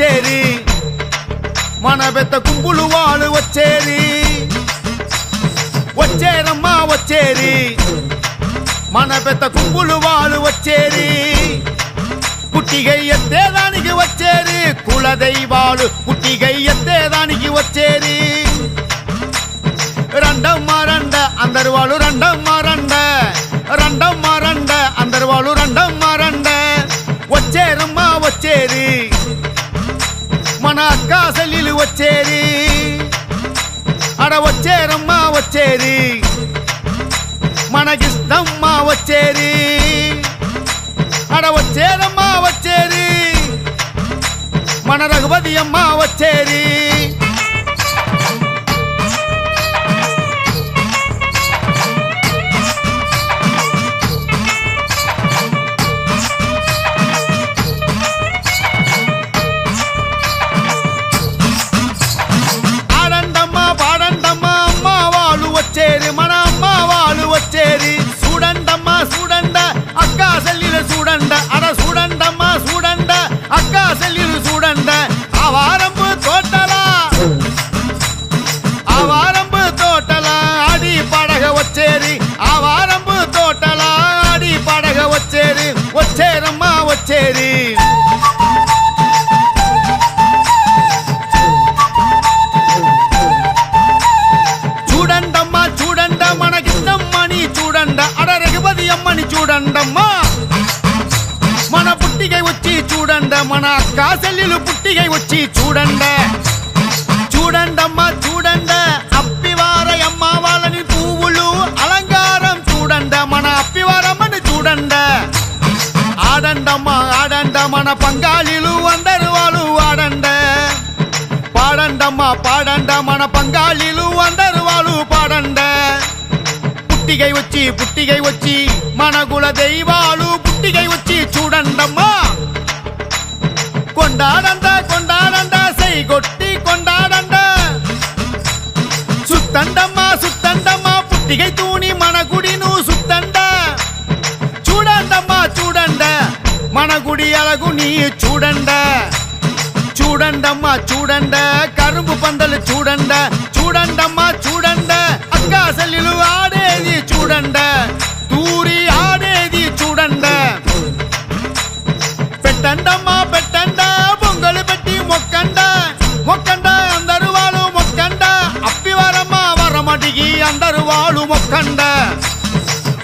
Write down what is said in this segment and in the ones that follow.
వచ్చేది. మన పెద్ద కుంపులు వాళ్ళు వచ్చేది. వచ్చేరమ్మా వచ్చేది. మన పెద్ద కుంపులు వాళ్ళు వచ్చేది. పుట్టిగై ఎత్తేదానికి వచ్చేది. కుల దైవాలు పుట్టిగై ఎత్తేదానికి వచ్చేది. వచ్చేది. అడ వచ్చేరమ్మా వచ్చేది. మనకిష్టమ్మా వచ్చేది. అడ వచ్చేరమ్మా వచ్చేది. మన రఘుపతి అమ్మ వచ్చేది. మన అమ్మ వాళ్ళు వచ్చేది చూడండమ్మా చూడండ అక్క సెల్లిలు చూడండ అడ చూడండమ్మా చూడండ అక్క సెల్లిలు చూడండ ఆ వారంపు తోటల ఆ వారంపు తోటల ఆడి పడగ వచ్చేది ఆ వారంపు తోటల ఆడి పడగ వచ్చేది వచ్చేరమ్మా వచ్చేది చూడండమ్మా మన పుట్టిగై వచ్చి చూడండ మన అక్క చెల్లెలు పుట్టిగై వచ్చి చూడండ చూడండమ్మా చూడండ అప్పివారయమ్మ వాళ్ళని పువ్వులు అలంకారం చూడండ మన అప్పివారమ్మని చూడండ ఆడండమ్మా ఆడండ మన పంగాళీలు అందరు వాళ్ళు ఆడండ పాడండమ్మా పాడండ మన పంగాళీలు అందరు వాళ్ళు పాడండ పుట్టిగై వచ్చి పుట్టిగై వచ్చి మన కుల దైవాలు పుట్టిగై వచ్చి చూడండమ్మా కొండాడండ కొండాడండ సై కొట్టి కొండాడండ సుత్తండమ్మా సుత్తండమ్మా పుట్టిగై తూని మన గుడిను సుత్తండ చూడండమ్మా చూడండ మన గుడి అలగు నీ చూడండ சூடண்டம்மா சூடண்ட. கரும்பு பந்தல் சூடண்ட. சூடண்டம்மா சூடண்ட. அக்கா செல்லிலு ஆடேதி சூடண்ட. தூரி ஆடேதி சூடண்ட. பெட்டண்டம்மா பெட்டண்ட. பொங்கல் பெட்டி மொக்கண்ட. மொக்கண்ட அந்தருவாளு மொக்கண்ட. அப்பி வரம்மா வரமாட்டிகி அந்தருவாளு மொக்கண்ட.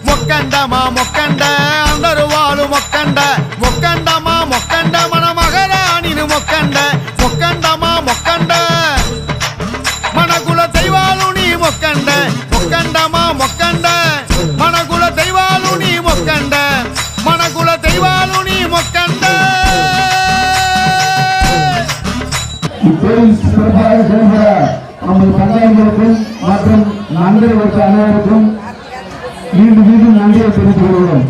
மொக்கண்டமா மொக்கண்ட. இப்போது சிறப்பாக செயல்பட நமது சமுதாயங்களுக்கும் மற்றும் நண்பர்களுக்கு அனைவருக்கும் மீண்டும் மீண்டும் நன்றியை தெரிவித்துக் கொள்கிறோம்.